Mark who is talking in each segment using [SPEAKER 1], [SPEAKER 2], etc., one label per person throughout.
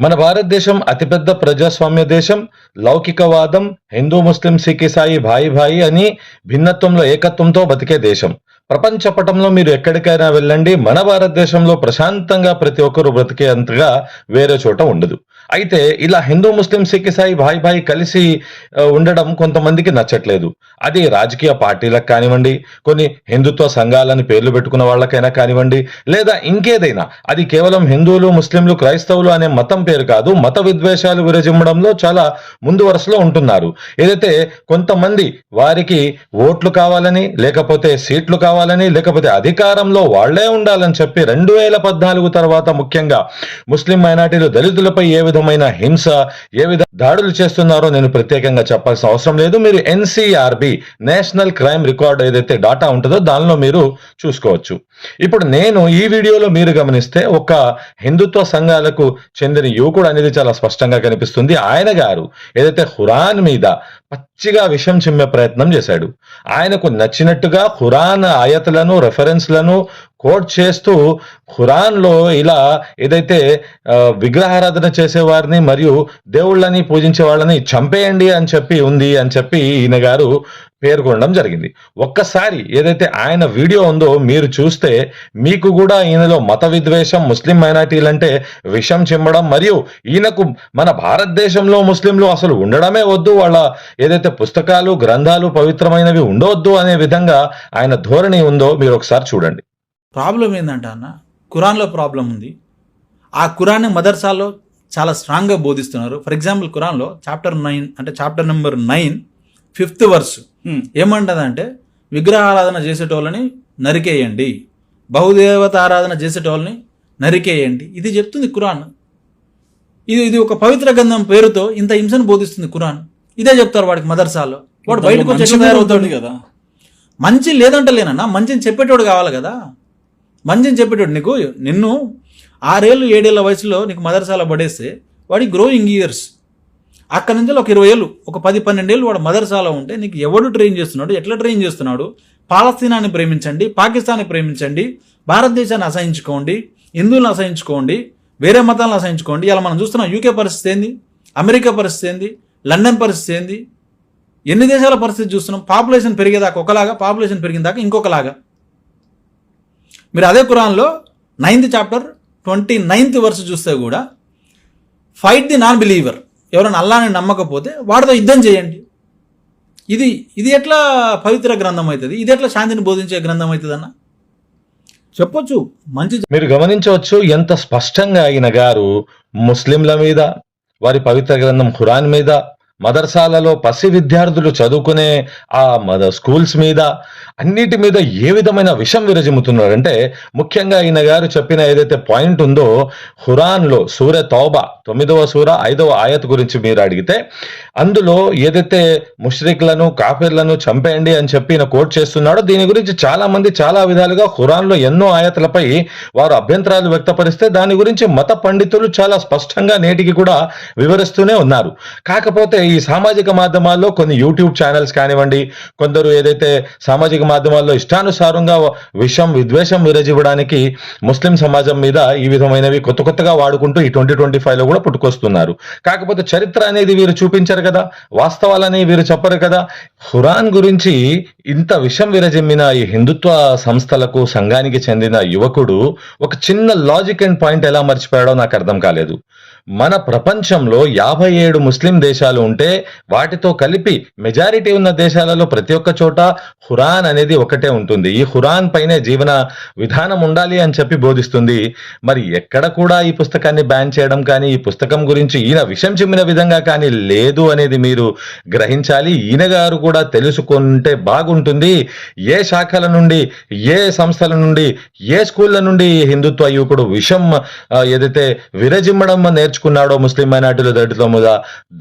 [SPEAKER 1] మన భారతదేశం అతిపెద్ద ప్రజాస్వామ్య దేశం లౌకికవాదం హిందూ ముస్లిం సిక్ ఇసాయి భాయి భాయి అని భిన్నత్వంలో ఏకత్వంతో బతికే దేశం. ప్రపంచ పటంలో మీరు ఎక్కడికైనా వెళ్ళండి మన భారతదేశంలో ప్రశాంతంగా ప్రతి ఒక్కరూ బ్రతికేంతగా వేరే చోట ఉండదు. అయితే ఇలా హిందూ ముస్లిం సిక్ ఇసాయి భాయ్ భాయి కలిసి ఉండడం కొంతమందికి నచ్చట్లేదు. అది రాజకీయ పార్టీలకు కానివ్వండి కొన్ని హిందుత్వ సంఘాలని పేర్లు పెట్టుకున్న వాళ్ళకైనా కానివ్వండి లేదా ఇంకేదైనా. అది కేవలం హిందువులు ముస్లింలు క్రైస్తవులు అనే మతం పేరు కాదు మత విద్వేషాలు విరజిమ్మడంలో చాలా ముందు వరుసలో ఉంటున్నారు. ఏదైతే కొంతమంది వారికి ఓట్లు కావాలని లేకపోతే సీట్లు కావాలని లేకపోతే అధికారంలో వాళ్ళే ఉండాలని చెప్పి రెండు వేల పద్నాలుగు తర్వాత ముఖ్యంగా ముస్లిం మైనార్టీలు దళితులపై ఏ విధంగా తీవ్రమైన హింస ఏ విధ దాడులు చేస్తున్నారో నేను ప్రత్యేకంగా చెప్పాల్సిన అవసరం లేదు. మీరు ఎన్సీఆర్బి నేషనల్ క్రైమ్ రికార్డ్ ఏదైతే డాటా ఉంటుందో దానిలో మీరు చూసుకోవచ్చు. ఇప్పుడు నేను ఈ వీడియోలో మీరు గమనిస్తే ఒక హిందుత్వ సంఘాలకు చెందిన యువకుడు అనేది చాలా స్పష్టంగా కనిపిస్తుంది. ఆయన గారు ఏదైతే హురాన్ మీద పచ్చిగా విషం చిమ్మే ప్రయత్నం చేశాడు. ఆయనకు నచ్చినట్టుగా హురాన్ ఆయతలను రెఫరెన్స్లను కోట్ చేస్తూ ఖురాన్లో ఇలా ఏదైతే విగ్రహారాధన చేసేవారిని మరియు దేవుళ్ళని పూజించే వాళ్ళని చంపేయండి అని చెప్పి ఉంది అని చెప్పి ఈయన గారు పేర్కొనడం జరిగింది. ఒక్కసారి ఏదైతే ఆయన వీడియో ఉందో మీరు చూస్తే మీకు కూడా ఈయనలో మత విద్వేషం ముస్లిం మైనార్టీలంటే విషం చిమ్మడం మరియు ఈయనకు మన భారతదేశంలో ముస్లింలు అసలు ఉండడమే వద్దు వాళ్ళ ఏదైతే పుస్తకాలు గ్రంథాలు పవిత్రమైనవి ఉండవద్దు అనే విధంగా ఆయన ధోరణి ఉందో మీరు ఒకసారి చూడండి.
[SPEAKER 2] ప్రాబ్లం ఏంటంటే అన్న? ఖురాన్లో ప్రాబ్లం ఉంది. ఆ ఖురాన్ మదర్సాలో చాలా స్ట్రాంగ్గా బోధిస్తున్నారు. ఫర్ ఎగ్జాంపుల్ ఖురాన్లో చాప్టర్ నైన్ అంటే chapter number nine fifth verse. ఏమంటదంటే విగ్రహారాధన చేసేటోళ్ళని నరికేయండి. బహుదేవత ఆరాధన చేసేటోళ్ళని నరికేయండి. ఇది చెప్తుంది ఖురాన్ ఇది ఇది ఒక పవిత్ర గ్రంథం పేరుతో ఇంత హింసను బోధిస్తుంది ఖురాన్ ఇదే చెప్తారు వాడికి మదర్సాలో. వాడు బయటకు వచ్చి తయారవుతాడు.
[SPEAKER 3] కదా.
[SPEAKER 2] మంచి లేదంట లేనన్నా మంచిని చెప్పేటోడు కావాలి కదా. మంచిని చెప్పేటోడు నీకు నిన్ను ఆరేళ్ళు ఏడేళ్ళ వయసులో నీకు మదర్సాలో పడేస్తే వాడి గ్రోయింగ్ ఇయర్స్ అక్కడ నుంచి ఒక ఇరవై ఏళ్ళు ఒక పది పన్నెండేళ్ళు వాడు మదర్సాలో ఉంటే నీకు ఎవడు ట్రైన్ చేస్తున్నాడు ఎట్లా ట్రైన్ చేస్తున్నాడు? పాలస్తీనాన్ని ప్రేమించండి పాకిస్తాన్ని ప్రేమించండి భారతదేశాన్ని అసహించుకోండి హిందువులను అసహించుకోండి వేరే మతాలను అసహించుకోండి. ఇలా మనం చూస్తున్నాం యూకే పరిస్థితి ఏంది? అమెరికా పరిస్థితి ఏంది? లండన్ పరిస్థితి ఏంది? ఎన్ని దేశాల పరిస్థితి చూస్తున్నాం? పాపులేషన్ పెరిగేదాకా ఒకలాగా పాపులేషన్ పెరిగిన ఇంకొకలాగా. మీరు అదే ఖురాన్లో ninth chapter twenty ninth verse చూస్తే కూడా ఫైట్ ది నాన్ బిలీవర్ ఎవరైనా అల్లాని నమ్మకపోతే వాడితో యుద్ధం చేయండి. ఇది ఇది ఎట్లా పవిత్ర గ్రంథం అవుతుంది? ఇది ఎట్లా శాంతిని బోధించే గ్రంథం అవుతుంది అన్న చెప్పొచ్చు. మంచి
[SPEAKER 1] మీరు గమనించవచ్చు ఎంత స్పష్టంగా ఆయన గారు ముస్లింల మీద వారి పవిత్ర గ్రంథం ఖురాన్ మీద మదర్సాలలో పసి విద్యార్థులు చదువుకునే ఆ మద స్కూల్స్ మీద అన్నిటి మీద ఏ విధమైన విషం విరజిమ్ముతున్నారంటే ముఖ్యంగా ఈయన గారు చెప్పిన ఏదైతే పాయింట్ ఉందో హురాన్లో సూర తౌబా తొమ్మిదవ సూర ఐదవ ఆయత్ గురించి మీరు అడిగితే అందులో ఏదైతే ముష్రిక్లను కాఫీర్లను చంపేయండి అని చెప్పి ఈయన కోట్ చేస్తున్నాడో దీని గురించి చాలా మంది చాలా విధాలుగా హురాన్లో ఎన్నో ఆయతలపై వారు అభ్యంతరాలు వ్యక్తపరిస్తే దాని గురించి మత పండితులు చాలా స్పష్టంగా నేటికి కూడా వివరిస్తూనే ఉన్నారు. కాకపోతే ఈ సామాజిక మాధ్యమాల్లో కొన్ని యూట్యూబ్ ఛానల్స్ కానివ్వండి కొందరు ఏదైతే సామాజిక మాధ్యమాల్లో ఇష్టానుసారంగా విషం విద్వేషం విరజివ్వడానికి ముస్లిం సమాజం మీద ఈ విధమైనవి కొత్త కొత్తగా వాడుకుంటూ ఈ ట్వంటీ ట్వంటీ ఫైవ్లో కూడా పుట్టుకొస్తున్నారు. కాకపోతే చరిత్ర అనేది వీరు చూపించరు కదా వాస్తవాలని వీరు చెప్పరు కదా. హురాన్ గురించి ఇంత విషం విరజిమ్మిన ఈ హిందుత్వ సంస్థలకు సంఘానికి చెందిన యువకుడు ఒక చిన్న లాజిక్ అండ్ పాయింట్ ఎలా మర్చిపోయాడో నాకు అర్థం కాలేదు. మన ప్రపంచంలో యాభై ఏడు ముస్లిం దేశాలు ఉంటే వాటితో కలిపి మెజారిటీ ఉన్న దేశాలలో ప్రతి ఒక్క చోట హురాన్ అనేది ఒకటే ఉంటుంది. ఈ హురాన్ పైనే జీవన విధానం ఉండాలి అని చెప్పి బోధిస్తుంది. మరి ఎక్కడ కూడా ఈ పుస్తకాన్ని బ్యాన్ చేయడం కానీ ఈ పుస్తకం గురించి ఈయన విషం చిమ్మిన విధంగా కానీ లేదు అనేది మీరు గ్రహించాలి. ఈయన గారు కూడా తెలుసుకుంటే బాగుంటుంది. ఏ శాఖల నుండి ఏ సంస్థల నుండి ఏ స్కూళ్ళ నుండి హిందుత్వ యువకుడు విషం ఏదైతే విరజిమ్మడం నేర్చుకున్నాడో ముస్లిం మైనార్టీలు దళితుల మీద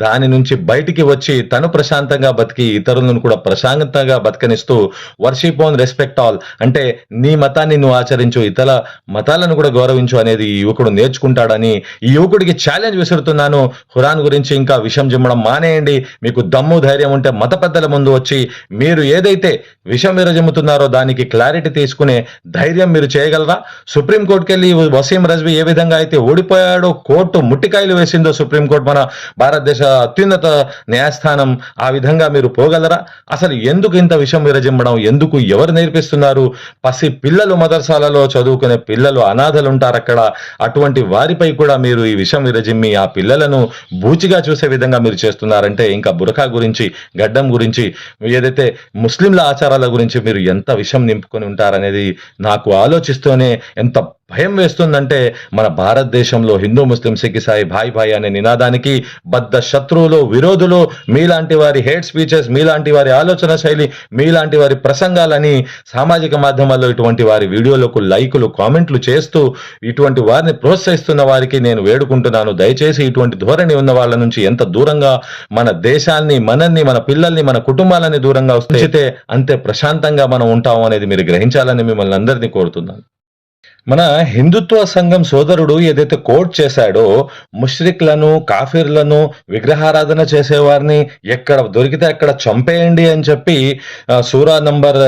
[SPEAKER 1] దాని నుంచి బయటికి వచ్చి తను ప్రశాంతంగా బతికి ఇతరులను కూడా ప్రశాంతంగా బతకనిస్తూ వర్షిప్ ఓన్ రెస్పెక్ట్ ఆల్ అంటే నీ మతాన్ని నువ్వు ఆచరించు ఇతర మతాలను కూడా గౌరవించు అనేది ఈ యువకుడు నేర్చుకుంటాడని ఈ యువకుడికి ఛాలెంజ్ విసురుతున్నాను. ఖురాన్ గురించి ఇంకా విషం జిమ్మడం మానేయండి. మీకు దమ్ము ధైర్యం ఉంటే మత పెద్దల ముందు వచ్చి మీరు ఏదైతే విషం విరజిమ్ముతున్నారో దానికి క్లారిటీ తీసుకునే ధైర్యం మీరు చేయగలరా? సుప్రీం వసీం రజ్వి ఏ విధంగా అయితే ఓడిపోయాడో కోర్టు ముట్టి మొట్టికాయలు వేసిందో సుప్రీంకోర్టు మన భారతదేశ అత్యున్నత న్యాయస్థానం ఆ విధంగా మీరు పోగలరా? అసలు ఎందుకు ఇంత విషయం విరజిమ్మడం? ఎందుకు ఎవరు నేర్పిస్తున్నారు? పసి పిల్లలు మదర్సాలలో చదువుకునే పిల్లలు అనాథలు ఉంటారు అక్కడ అటువంటి వారిపై కూడా మీరు ఈ విషయం విరజిమ్మి ఆ పిల్లలను బూచిగా చూసే విధంగా మీరు చేస్తున్నారంటే ఇంకా బురకా గురించి గడ్డం గురించి ఏదైతే ముస్లింల ఆచారాల గురించి మీరు ఎంత విషయం నింపుకొని ఉంటారనేది నాకు ఆలోచిస్తూనే ఎంత భయం వేస్తుందంటే మన భారతదేశంలో హిందూ ముస్లిం సిక్ సాయి భాయ్ భాయ్ అనే నినాదానికి బద్ద శత్రువులు విరోధులు మీలాంటి వారి హేట్ స్పీచెస్ మీలాంటి వారి ఆలోచన శైలి మీలాంటి వారి ప్రసంగాలని సామాజిక మాధ్యమాల్లో ఇటువంటి వారి వీడియోలకు లైకులు కామెంట్లు చేస్తూ ఇటువంటి వారిని ప్రోత్సహిస్తున్న వారికి నేను వేడుకుంటున్నాను. దయచేసి ఇటువంటి ధోరణి ఉన్న వాళ్ళ నుంచి ఎంత దూరంగా మన దేశాన్ని మనల్ని మన పిల్లల్ని మన కుటుంబాలని దూరంగా వస్తే అంతే ప్రశాంతంగా మనం ఉంటాం అనేది మీరు గ్రహించాలని మిమ్మల్ని అందరినీ కోరుతున్నాను. మన హిందుత్వ సంఘం సోదరుడు ఏదైతే కోట్ చేశాడో ముష్రిక్లను కాఫీర్లను విగ్రహారాధన చేసేవారిని ఎక్కడ దొరికితే అక్కడ చంపేయండి అని చెప్పి సూరా నంబర్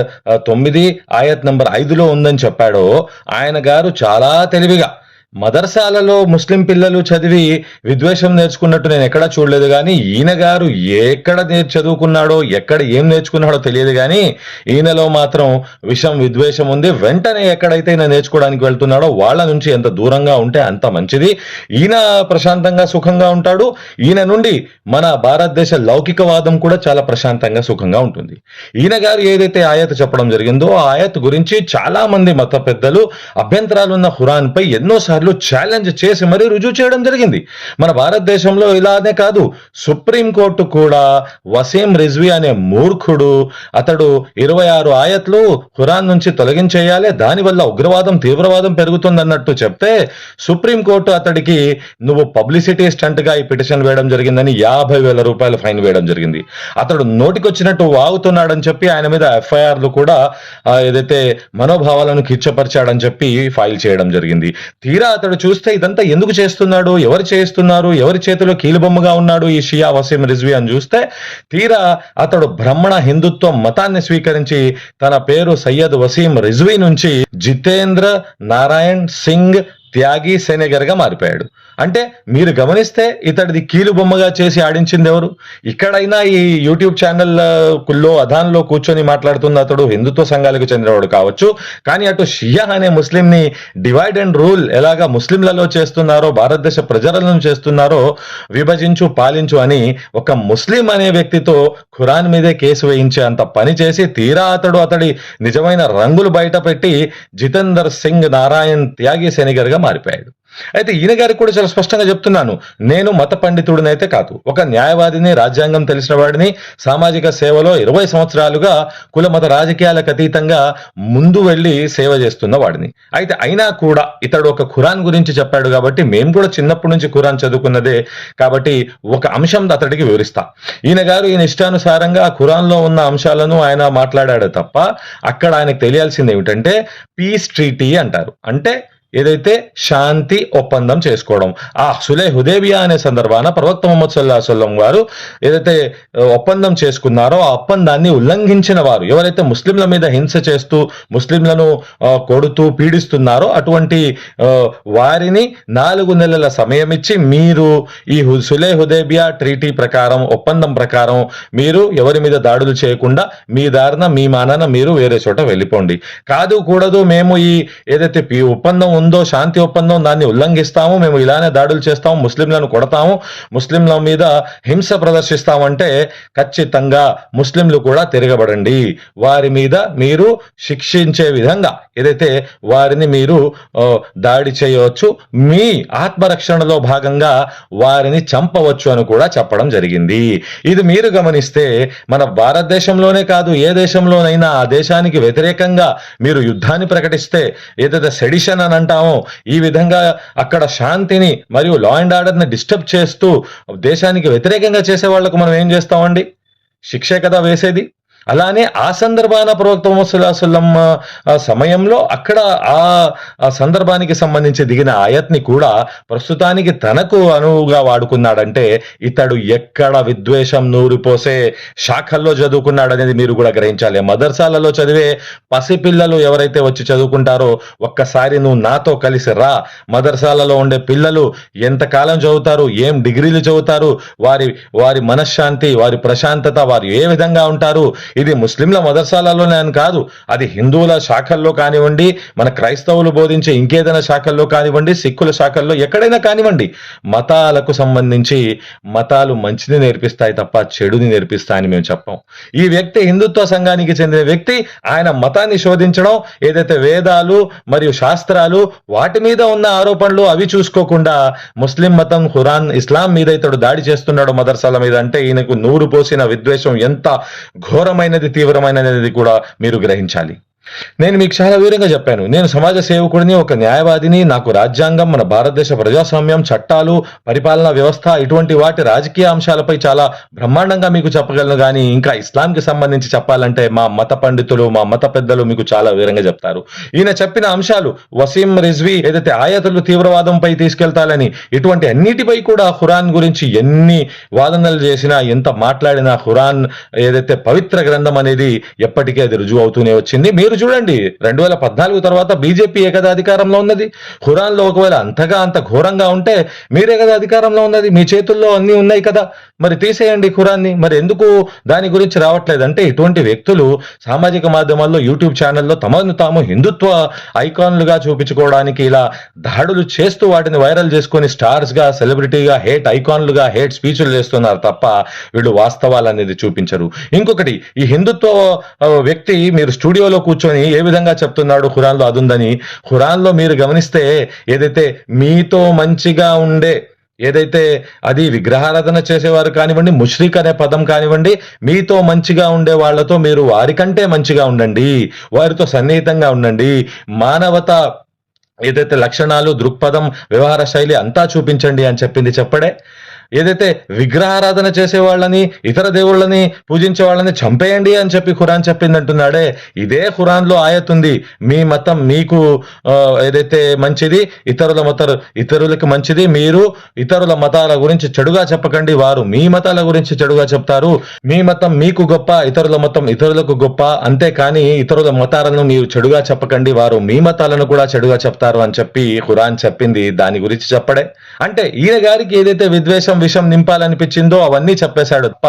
[SPEAKER 1] తొమ్మిది ఆయత్ నంబర్ ఐదులో ఉందని చెప్పాడో ఆయన గారు చాలా తెలివిగా మదర్సాలలో ముస్లిం పిల్లలు చదివి విద్వేషం నేర్చుకున్నట్టు నేను ఎక్కడా చూడలేదు కానీ ఈయన గారు ఎక్కడ నేర్ చదువుకున్నాడో ఎక్కడ ఏం నేర్చుకున్నాడో తెలియదు కానీ ఈయనలో మాత్రం విషం విద్వేషం ఉంది. వెంటనే ఎక్కడైతే ఈయన నేర్చుకోవడానికి వెళ్తున్నాడో వాళ్ళ నుంచి ఎంత దూరంగా ఉంటే అంత మంచిది. ఈయన ప్రశాంతంగా సుఖంగా ఉంటాడు. ఈయన నుండి మన భారతదేశ లౌకికవాదం కూడా చాలా ప్రశాంతంగా సుఖంగా ఉంటుంది. ఈయన గారు ఏదైతే ఆయత్ చెప్పడం జరిగిందో ఆ ఆయత్ గురించి చాలా మంది మత పెద్దలు అభ్యంతరాలు ఉన్న ఎన్నోసార్లు పై ఛాలెంజ్ చేసి మరీ రుజువు చేయడం జరిగింది. మన భారతదేశంలో ఇలానే కాదు. సుప్రీం కోర్టు కూడా వసీం రిజ్వీ అనే మూర్ఖుడు అతడు ఇరవై ఆరు ఆయత్లు ఖురాన్ నుంచి తొలగించేయాలి దానివల్ల ఉగ్రవాదం తీవ్రవాదం పెరుగుతుందన్నట్టు చెప్తే సుప్రీం కోర్టు అతడికి నువ్వు పబ్లిసిటీ స్టంట్గా ఈ పిటిషన్ వేయడం జరిగిందని యాభై వేల రూపాయలు ఫైన్ వేయడం జరిగింది. అతడు నోటికొచ్చినట్టు వాగుతున్నాడని చెప్పి ఆయన మీద ఎఫ్ఐఆర్లు కూడా ఏదైతే మనోభావాలను కిచ్చపరిచాడని చెప్పి ఫైల్ చేయడం జరిగింది. తీరా అతడు చూస్తే ఇదంతా ఎందుకు చేస్తున్నాడు? ఎవరు చేస్తున్నారు ఎవరి చేతిలో కీలుబొమ్మగా ఉన్నాడు? ఈ షియా వసీం రిజ్వీ అని చూస్తే తీరా అతడు బ్రహ్మణ హిందుత్వ మతాన్ని స్వీకరించి తన పేరు సయ్యద్ వసీం రిజ్వీ నుంచి జితేంద్ర నారాయణ్ సింగ్ త్యాగి సేనేగర్గా మారిపోయాడు. అంటే మీరు గమనిస్తే ఇతడిది కీలు బొమ్మగా చేసి ఆడించింది ఎవరు? ఇక్కడైనా ఈ యూట్యూబ్ ఛానల్ కుల్లో అధాన్లో కూర్చొని మాట్లాడుతున్న అతడు హిందుత్వ సంఘాలకు చెందినవాడు కావచ్చు. కానీ అటు షియా అనే ముస్లింని డివైడ్ అండ్ రూల్ ఎలాగా ముస్లింలలో చేస్తున్నారో భారతదేశ ప్రజలను చేస్తున్నారో విభజించు పాలించు అని ఒక ముస్లిం అనే వ్యక్తితో ఖురాన్ మీదే కేసు వేయించే అంత పని చేసి తీరా అతడు అతడి నిజమైన రంగులు బయట పెట్టి జితేందర్ సింగ్ నారాయణ్ త్యాగి సెనిగర్గా మారిపోయాడు. అయితే ఈయన గారికి కూడా చాలా స్పష్టంగా చెప్తున్నాను. నేను మత పండితుడినైతే కాదు. ఒక న్యాయవాదిని రాజ్యాంగం తెలిసిన వాడిని సామాజిక సేవలో ఇరవై సంవత్సరాలుగా కుల మత రాజకీయాలకు అతీతంగా ముందు వెళ్ళి సేవ చేస్తున్న వాడిని. అయితే అయినా కూడా ఇతడు ఒక ఖురాన్ గురించి చెప్పాడు కాబట్టి మేము కూడా చిన్నప్పటి నుంచి ఖురాన్ చదువుకున్నదే కాబట్టి ఒక అంశం అతడికి వివరిస్తా. ఈయన గారు ఈయన ఇష్టానుసారంగా ఆ ఖురాన్లో ఉన్న అంశాలను ఆయన మాట్లాడాడు తప్ప అక్కడ ఆయనకు తెలియాల్సింది ఏమిటంటే పీస్ ట్రీటీ అంటారు. అంటే ఏదైతే శాంతి ఒప్పందం చేసుకోవడం. ఆ సులే హుదేబియా అనే సందర్భాన ప్రవక్త ముహమ్మద్ సల్లా సల్లం వారు ఏదైతే ఒప్పందం చేసుకున్నారో ఆ ఒప్పందాన్ని ఉల్లంఘించిన వారు ఎవరైతే ముస్లింల మీద హింస చేస్తూ ముస్లింలను కొడుతూ పీడిస్తున్నారో అటువంటి వారిని నాలుగు నెలల సమయం ఇచ్చి మీరు ఈ సులే హుదేబియా ట్రీటీ ప్రకారం ఒప్పందం ప్రకారం మీరు ఎవరి మీద దాడులు చేయకుండా మీ దారిన మీ మానాన మీరు వేరే చోట వెళ్ళిపోండి. కాదు కూడదు మేము ఈ ఏదైతే పి- ఒప్పందం ఉందో శాంతి ఒప్పందం దాన్ని ఉల్లంఘిస్తాము మేము ఇలానే దాడులు చేస్తాము ముస్లింలను కొడతాము ముస్లింల మీద హింస ప్రదర్శిస్తామంటే ఖచ్చితంగా ముస్లింలు కూడా తిరగబడండి. వారి మీద మీరు శిక్షించే విధంగా ఏదైతే వారిని మీరు దాడి చేయవచ్చు మీ ఆత్మరక్షణలో భాగంగా వారిని చంపవచ్చు అని కూడా చెప్పడం జరిగింది. ఇది మీరు గమనిస్తే మన భారతదేశంలోనే కాదు ఏ దేశంలోనైనా ఆ దేశానికి వ్యతిరేకంగా మీరు యుద్ధాన్ని ప్రకటిస్తే ఏదైతే సెడిషన్ అని అంటారు అంటామో ఈ విధంగా అక్కడ శాంతిని మరియు లా అండ్ ఆర్డర్ని డిస్టర్బ్ చేస్తూ దేశానికి వ్యతిరేకంగా చేసే వాళ్ళకు మనం ఏం చేస్తామండి? శిక్షే కదా వేసేది. అలానే ఆ సందర్భాన ప్రవక్త ముసలాసల్లం సమయంలో అక్కడ ఆ ఆ సందర్భానికి సంబంధించి దిగిన ఆయత్ని కూడా ప్రస్తుతానికి తనకు అనువుగా వాడుకున్నాడంటే ఇతడు ఎక్కడ విద్వేషం నూరిపోసే శాఖల్లో చదువుకున్నాడనేది మీరు కూడా గ్రహించాలి. మదర్సాలలో చదివే పసిపిల్లలు ఎవరైతే వచ్చి చదువుకుంటారో ఒక్కసారి నువ్వు నాతో కలిసి రా. మదర్సాలలో ఉండే పిల్లలు ఎంతకాలం చదువుతారు ఏం డిగ్రీలు చదువుతారు వారి వారి మనశ్శాంతి వారి ప్రశాంతత వారు ఏ విధంగా ఉంటారు ఇది ముస్లింల మదర్సాలలోనే అని కాదు అది హిందువుల శాఖల్లో కానివ్వండి మన క్రైస్తవులు బోధించే ఇంకేదైనా శాఖల్లో కానివ్వండి సిక్కుల శాఖల్లో ఎక్కడైనా కానివ్వండి మతాలకు సంబంధించి మతాలు మంచిని నేర్పిస్తాయి తప్ప చెడుని నేర్పిస్తాయని మేము చెప్పాం. ఈ వ్యక్తి హిందుత్వ సంఘానికి చెందిన వ్యక్తి ఆయన మతాన్ని శోధించడం ఏదైతే వేదాలు మరియు శాస్త్రాలు వాటి మీద ఉన్న ఆరోపణలు అవి చూసుకోకుండా ముస్లిం మతం ఖురాన్ ఇస్లాం మీద ఇతడు దాడి చేస్తున్నాడు మదర్సాల మీద. అంటే ఈయనకు నూరు పోసిన విద్వేషం ఎంత ఘోరమైన తీవ్రమైనది కూడా మీరు గ్రహించాలి. నేను మీకు చాలా వివరంగా చెప్పాను. నేను సమాజ సేవకుడిని ఒక న్యాయవాదిని నాకు రాజ్యాంగం మన భారతదేశ ప్రజాస్వామ్యం చట్టాలు పరిపాలనా వ్యవస్థ ఇటువంటి వాటి రాజకీయ అంశాలపై చాలా బ్రహ్మాండంగా మీకు చెప్పగలను. కానీ ఇంకా ఇస్లాంకి సంబంధించి చెప్పాలంటే మా మత పండితులు మా మత పెద్దలు మీకు చాలా వివరంగా చెప్తారు. ఈయన చెప్పిన అంశాలు వసీం రిజ్వీ ఏదైతే ఆయతులు తీవ్రవాదంపై తీసుకెళ్తాలని ఇటువంటి అన్నిటిపై కూడా హురాన్ గురించి ఎన్ని వాదనలు చేసినా ఎంత మాట్లాడినా హురాన్ ఏదైతే పవిత్ర గ్రంథం అనేది ఎప్పటికీ అది రుజువు అవుతూనే వచ్చింది. మీరు చూడండి రెండు వేల పద్నాలుగు తర్వాత బీజేపీ ఏ కదా అధికారంలో ఉన్నది. ఖురాన్లో ఒకవేళ అంతగా అంత ఘోరంగా ఉంటే మీరే కదా అధికారంలో ఉన్నది? మీ చేతుల్లో అన్ని ఉన్నాయి కదా. మరి తీసేయండి ఖురాన్ని. మరి ఎందుకు దాని గురించి రావట్లేదు? అంటే ఇటువంటి వ్యక్తులు సామాజిక మాధ్యమాల్లో యూట్యూబ్ ఛానల్లో తమను తాము హిందుత్వ ఐకాన్లుగా చూపించుకోవడానికి ఇలా దాడులు చేస్తూ వాటిని వైరల్ చేసుకొని స్టార్స్గా సెలబ్రిటీగా హేట్ ఐకాన్లుగా హేట్ స్పీచ్లు చేస్తున్నారు తప్ప వీళ్ళు వాస్తవాలు అనేది చూపించరు. ఇంకొకటి ఈ హిందుత్వ వ్యక్తి మీరు స్టూడియోలో కూర్చొని ఏ విధంగా చెప్తున్నాడు ఖురాన్లో అదుందని? ఖురాన్లో మీరు గమనిస్తే ఏదైతే మీతో మంచిగా ఉండే ఏదైతే అది విగ్రహారాధన చేసేవారు కానివ్వండి ముష్రిక్ అనే పదం కానివ్వండి మీతో మంచిగా ఉండే వాళ్ళతో మీరు వారికంటే మంచిగా ఉండండి వారితో సన్నిహితంగా ఉండండి. మానవత ఏదైతే లక్షణాలు దృక్పథం వ్యవహార శైలి అంతా చూపించండి అని చెప్పింది చెప్పడే. ఏదైతే విగ్రహారాధన చేసే వాళ్ళని ఇతర దేవుళ్ళని పూజించే వాళ్ళని చంపేయండి అని చెప్పి ఖురాన్ చెప్పింది అంటున్నాడే. ఇదే ఖురాన్లో మీ మతం మీకు ఏదైతే మంచిది ఇతరుల మతాలు ఇతరులకు మంచిది మీరు ఇతరుల మతాల గురించి చెడుగా చెప్పకండి. వారు మీ మతాల గురించి చెడుగా చెప్తారు. మీ మతం మీకు గొప్ప ఇతరుల మతం ఇతరులకు గొప్ప. అంతేకాని ఇతరుల మతాలను మీరు చెడుగా చెప్పకండి. వారు మీ మతాలను కూడా చెడుగా చెప్తారు అని చెప్పి ఖురాన్ చెప్పింది. దాని గురించి చెప్పడే. అంటే ఈయన గారికి ఏదైతే విద్వేషం విషం నింపాలనిపించిందో అవన్నీ చెప్పేశాడు తప్ప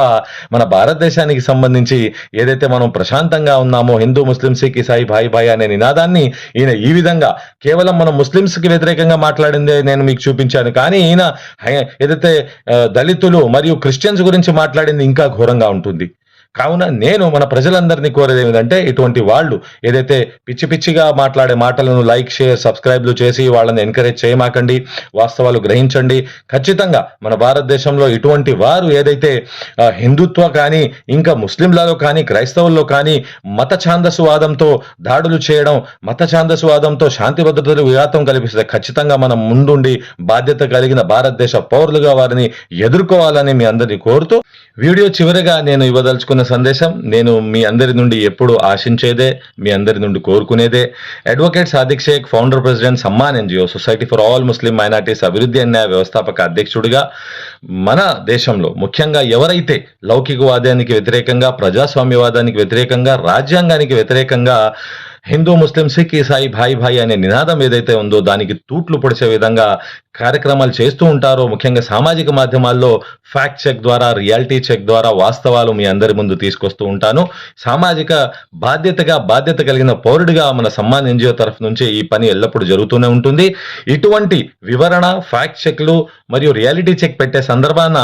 [SPEAKER 1] మన భారతదేశానికి సంబంధించి ఏదైతే మనం ప్రశాంతంగా ఉన్నామో హిందూ ముస్లిం సిక్ ఇసాయి భాయ్ భాయ్ అనే నినాదాన్ని ఈయన ఈ విధంగా కేవలం మనం ముస్లింస్కి వ్యతిరేకంగా మాట్లాడిందే నేను మీకు చూపించాను. కానీ ఈయన ఏదైతే దళితులు మరియు క్రిస్టియన్స్ గురించి మాట్లాడింది ఇంకా ఘోరంగా ఉంటుంది. కావున నేను మన ప్రజలందరినీ కోరేది ఏమిటంటే ఇటువంటి వాళ్ళు ఏదైతే పిచ్చి పిచ్చిగా మాట్లాడే మాటలను లైక్ షేర్ సబ్స్క్రైబ్లు చేసి వాళ్ళని ఎంకరేజ్ చేయమాకండి వాస్తవాలు గ్రహించండి. ఖచ్చితంగా మన భారతదేశంలో ఇటువంటి వారు ఏదైతే హిందుత్వ కానీ ఇంకా ముస్లింలలో కానీ క్రైస్తవుల్లో కానీ మత ఛాందసువాదంతో దాడులు చేయడం మత ఛాందసువాదంతో శాంతి భద్రతలు విఘాతం కల్పిస్తే ఖచ్చితంగా మనం ముందుండి బాధ్యత కలిగిన భారతదేశ పౌరులుగా వారిని ఎదుర్కోవాలని మీ అందరినీ కోరుతూ వీడియో చివరిగా నేను ఇవ్వదలుచుకున్న సందేశం. నేను మీ అందరి నుండి ఎప్పుడు ఆశించేదే మీ అందరి నుండి కోరుకునేదే. Advocate Sadiq Shaikh founder president Samman NGO society for all Muslim minorities అభివృద్ధి అన్యాయ వ్యవస్థాపక అధ్యక్షుడిగా మన దేశంలో ముఖ్యంగా ఎవరైతే లౌకికవాదానికి వ్యతిరేకంగా ప్రజాస్వామ్యవాదానికి వ్యతిరేకంగా రాజ్యాంగానికి వ్యతిరేకంగా హిందూ ముస్లిం సిక్ ఈసాయి భాయ్ భాయ్ అనే నినాదం ఏదైతే ఉందో దానికి తూట్లు పొడిచే విధంగా కార్యక్రమాలు చేస్తూ ఉంటారో ముఖ్యంగా సామాజిక మాధ్యమాల్లో ఫ్యాక్ట్ చెక్ ద్వారా రియాలిటీ చెక్ ద్వారా వాస్తవాలు మీ అందరి ముందు తీసుకొస్తూ ఉంటాను. సామాజిక బాధ్యతగా బాధ్యత కలిగిన పౌరుడిగా మన సమ్మాన్ ఎన్జిఓ తరఫు నుంచి ఈ పని ఎల్లప్పుడూ జరుగుతూనే ఉంటుంది. ఇటువంటి వివరణ ఫ్యాక్ట్ చెక్లు మరియు రియాలిటీ చెక్ పెట్టే సందర్భాన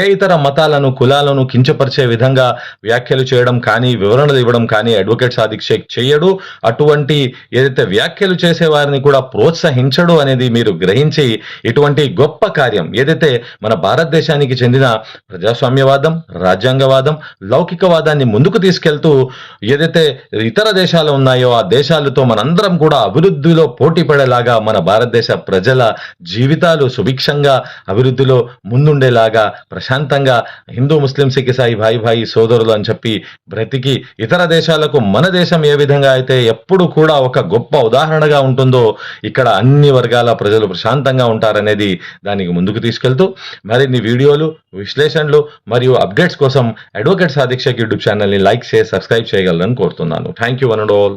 [SPEAKER 1] ఏ ఇతర మతాలను కులాలను కించపరిచే విధంగా వ్యాఖ్యలు చేయడం కానీ వివరణలు ఇవ్వడం కానీ అడ్వకేట్ సాదిక్ షేక్ చేయడు. అటువంటి ఏదైతే వ్యాఖ్యలు చేసే వారిని కూడా ప్రోత్సహించడు అనేది మీరు గ్రహించి ఇటువంటి గొప్ప కార్యం ఏదైతే మన భారతదేశానికి చెందిన ప్రజాస్వామ్యవాదం రాజ్యాంగవాదం లౌకికవాదాన్ని ముందుకు తీసుకెళ్తూ ఏదైతే ఇతర దేశాలు ఉన్నాయో ఆ దేశాలతో మనందరం కూడా అభివృద్ధిలో పోటీ పడేలాగా మన భారతదేశ ప్రజల జీవితాలు సుభిక్షంగా అభివృద్ధిలో ముందుండేలాగా ప్రశాంతంగా హిందూ ముస్లిం సిక్ ఇసాయి భాయి భాయి సోదరులు అని చెప్పి బ్రతికి ఇతర దేశాలకు మన దేశం ఏ విధంగా అయితే ఎప్పుడు కూడా ఒక గొప్ప ఉదాహరణగా ఉంటుందో ఇక్కడ అన్ని వర్గాల ప్రజలు ప్రశాంతంగా ఉంటారనేది దానికి ముందుకు తీసుకెళ్తూ మరిన్ని వీడియోలు విశ్లేషణలు మరియు అప్డేట్స్ కోసం అడ్వకేట్ సాదీక్షక్ యూట్యూబ్ ఛానల్ని లైక్ చేసి సబ్స్క్రైబ్ చేయగలరని కోరుతున్నాను. Thank you one and all